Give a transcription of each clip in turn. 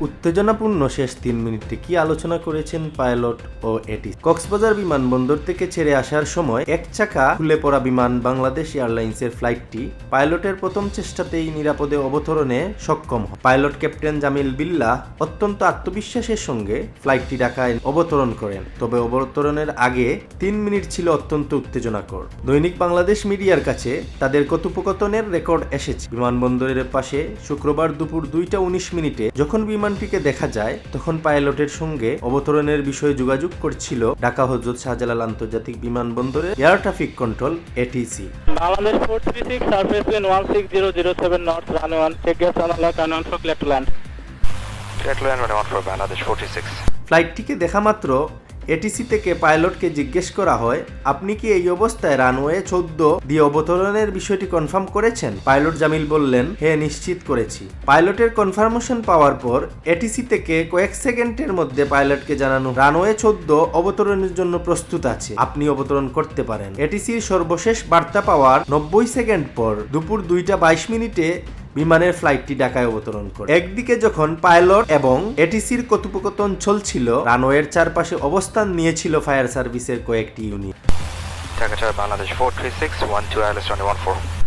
উত্তেজনাপূর্ণ শেষ তিন মিনিটে কি আলোচনা করেছেন পাইলট ও এটি? কক্সবাজার বিমানবন্দর থেকে ছেড়ে আসার সময় এক চাকা খুলে পড়া বিমান বাংলাদেশ এয়ারলাইন্সের ফ্লাইটটি পাইলটের প্রথম চেষ্টাতেই নিরাপদে অবতরণে সক্ষম হয়। পাইলট ক্যাপ্টেন জামিল বিল্লা অত্যন্ত আত্মবিশ্বাসের সঙ্গে ফ্লাইটটি ঢাকায় অবতরণ করেন। তবে অবতরণের আগে তিন মিনিট ছিল অত্যন্ত উত্তেজনাকর। দৈনিক বাংলাদেশ মিডিয়ার কাছে তাদের কথোপকথনের রেকর্ড এসেছে। বিমানবন্দরের পাশে শুক্রবার দুপুর দুইটা উনিশ মিনিটে যখন বিমানটিকে দেখা যায় তখন পাইলটের সঙ্গে অবতরণের বিষয়ে যোগাযোগ করছিল ঢাকা হজরত শাহজালাল আন্তর্জাতিক বিমানবন্দরে air traffic control ATC Bangladesh 436, surface wind 16007 north, runway 1, check gas on lock and on for clear to land. Clear to land 114, Bangladesh 46. ফ্লাইটটিকে দেখা মাত্র এটিসি থেকে পাইলটকে জিজ্ঞেস করা হয়, আপনি কি এই অবস্থায় রানওয়ে চোদ্দ দিয়ে অবতরণের বিষয়টি কনফার্ম করেছেন? পাইলট জামিল বললেন হ্যাঁ নিশ্চিত করেছি। পাইলটের কনফার্মেশন পাওয়ার পর এটিসি থেকে কয়েক সেকেন্ডের মধ্যে পাইলটকে জানানো, রানওয়ে চোদ্দ অবতরণের জন্য প্রস্তুত আছে, আপনি অবতরণ করতে পারেন। এটিসির সর্বশেষ বার্তা পাওয়ার নব্বই সেকেন্ড পর, দুপুর দুইটা বাইশ মিনিটে বিমানের ফ্লাইটটি ঢাকায় অবতরণ করে একদিকে যখন পাইলট এবং এটিসির কথোপকথন চলছিল রানওয়ের চারপাশে অবস্থান নিয়েছিল ফায়ার সার্ভিসের কয়েকটি unit Dhaka Bangladesh Bangladesh 436, 12 Alice 214. Bangladesh 436, one Tower,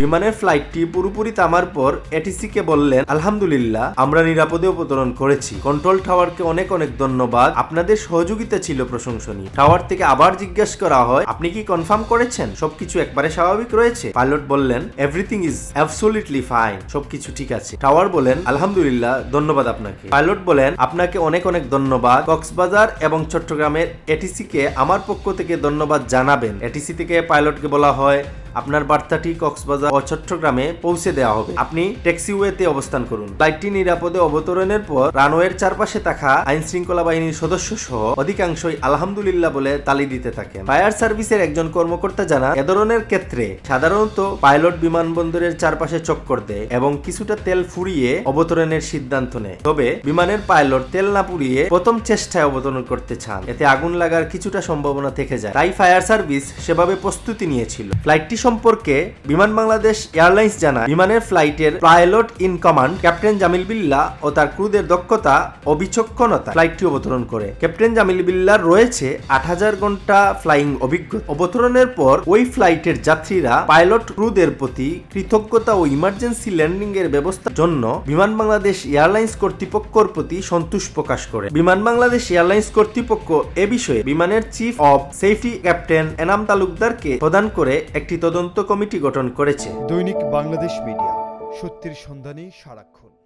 বিমানের ফ্লাইটটি পুরোপুরি তামার পর এটিসিকে বললেন আলহামদুলিল্লাহ আমরা নিরাপদে অবতরণ করেছি। কন্ট্রোল টাওয়ারকে অনেক অনেক ধন্যবাদ। আপনাদের সহযোগিতা ছিল প্রশংসনীয়। টাওয়ার থেকে আবার জিজ্ঞেস করা হয় আপনি কি কনফার্ম করেছেন? সবকিছু একবারে স্বাভাবিক রয়েছে? পাইলট বললেন এভরিথিং ইজ অ্যাবসোলিটলি ফাইন সবকিছু ঠিক আছে। টাওয়ার বলেন আলহামদুলিল্লাহ ধন্যবাদ আপনাকে। পাইলট বলেন আপনাকে অনেক অনেক ধন্যবাদ। কক্সবাজার এবং চট্টগ্রামের এটিসি কে আমার পক্ষ থেকে ধন্যবাদ জানাবেন। এটিসি থেকে পাইলটকে বলা হয়। আপনার বার্তাটি কক্সবাজার ও চট্টগ্রামে পৌঁছে দেওয়া হবে। আপনি ট্যাক্সিওয়েতে অবস্থান করুন। ফ্লাইটটি নিরাপদে অবতরণের পর রানওয়ের চারপাশে থাকা আইন শৃঙ্খলা বাহিনীর সদস্য সহ অধিকাংশই আলহামদুলিল্লাহ বলে তালি দিতে থাকেন। ফায়ার সার্ভিসের একজন কর্মকর্তা জানান এ ধরনের ক্ষেত্রে সাধারণত পাইলট বিমানবন্দরের চারপাশে চক্কর দেয় এবং কিছুটা তেল ফুরিয়ে অবতরণের সিদ্ধান্ত নেয়। তবে বিমানের পাইলট তেল না পুড়িয়ে প্রথম চেষ্টায় অবতরণ করতে চান। এতে আগুন লাগার কিছুটা সম্ভাবনা থেকে যায়। তাই ফায়ার সার্ভিস সেভাবে প্রস্তুতি নিয়েছিল। ফ্লাইটটি সম্পর্কে বিমান বাংলাদেশ এয়ারলাইন্স জানায়, বিমানের ফ্লাইটের pilot in command captain Jamil Billa ও তার ক্রুদের দক্ষতা ও বিচক্ষণতা ফ্লাইটটি অবতরণ করে। ক্যাপ্টেন জামিল বিল্লার রয়েছে আট হাজার ঘণ্টা ফ্লাইং অভিজ্ঞতা অবতরণের পর ওই ফ্লাইটের যাত্রীরা পাইলট ক্রুদের প্রতি কৃতজ্ঞতা ও ইমার্জেন্সি ল্যান্ডিং এর ব্যবস্থার জন্য বিমান বাংলাদেশ এয়ারলাইন্স কর্তৃপক্ষের প্রতি সন্তোষ প্রকাশ করে। বিমান বাংলাদেশ এয়ারলাইন্স কর্তৃপক্ষ এ বিষয়ে বিমানের chief of safety captain Enam তালুকদারকে প্রদান করে একটি তদন্ত কমিটি গঠন করেছে। দৈনিক বাংলাদেশ মিডিয়া সত্যির সন্ধানে সারাক্ষণ।